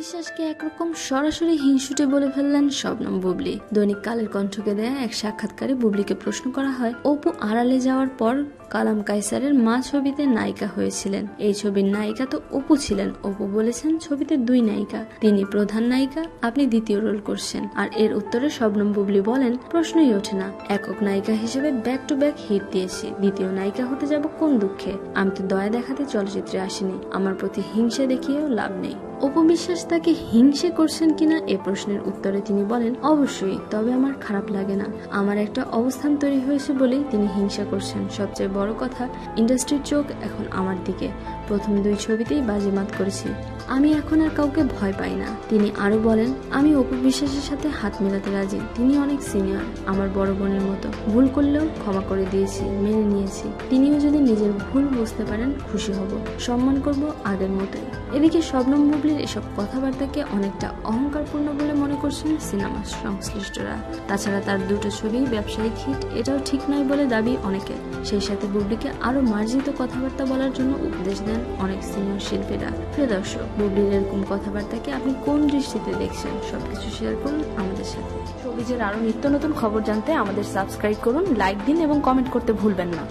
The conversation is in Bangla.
বিশ্বাসকে একরকম সরাসরি হিংসুটে বলে ফেললেন শবনম বুবলি। দৈনিক কালের কণ্ঠকে দেয়া এক সাক্ষাৎকারে বুবলিকে প্রশ্ন করা হয়, অপু আড়ালে যাওয়ার পর কালাম কাইসারের মা ছবিতে নায়িকা হয়েছিলেন। এই ছবির নায়িকা তো অপু ছিলেন। অপু বলেছেন ছবিতে দুই নায়িকা, তিনি প্রধান নায়িকা, আপনি দ্বিতীয় রোল করছেন। আর এর উত্তরে শবনম বুবলি বলেন, প্রশ্নই ওঠে না। একক নায়িকা হিসেবে ব্যাক টু ব্যাক হিট দিয়েছি। দ্বিতীয় নায়িকা হতে যাব কোন দুঃখে? আমি তো দয়া দেখাতে চলচ্চিত্রে আসিনি। আমার প্রতি হিংসা দেখিয়েও লাভ নেই। অপবিশ্বাস তাকে হিংসে করছেন কিনা এ প্রশ্নের উত্তরে তিনি বলেন, অবশ্যই, তবে আমার খারাপ লাগে না। আমার একটা অবস্থান তৈরি হয়েছে বলেই তিনি হিংসা করছেন। সবচেয়ে বড় কথা, ইন্ডাস্ট্রির চোখ এখন আমার দিকে। প্রথম দুই ছবিতেই বাজিমাত করেছি। আমি এখন আর কাউকে ভয় পাই না। তিনি আরও বলেন, আমি অপু বিশ্বাসের সাথে হাত মেলাতে রাজি। তিনি অনেক সিনিয়র, আমার বড় বোনের মতো। ভুল করলেও ক্ষমা করে দিয়েছি, মেনে নিয়েছি। তিনিও যদি নিজের ভুল বুঝতে পারেন, খুশি হব। সম্মান করব আগের মতোই। এদিকে শবনম বুবলির এসব কথাবার্তাকে অনেকটা অহংকারপূর্ণ বলে মনে করছেন সিনেমা সংশ্লিষ্টরা। তাছাড়া তার দুটো ছবি, ব্যবসায়িক হিট, এটাও ঠিক নয় বলে দাবি অনেকে। সেই সাথে বুবলিকে আরও মার্জিত কথাবার্তা বলার জন্য উপদেশ দেন অনেক সিনিয়র শিল্পীরা। প্রিয় দর্শক, বুবলির এরকম কথাবার্তাকে আপনি কোন দৃষ্টিতে দেখছেন? সবকিছু শেয়ার করুন আমাদের সাথে। শোবিজের আরও নিত্য নতুন খবর জানতে আমাদের সাবস্ক্রাইব করুন লাইক দিন এবং কমেন্ট করতে ভুলবেন না।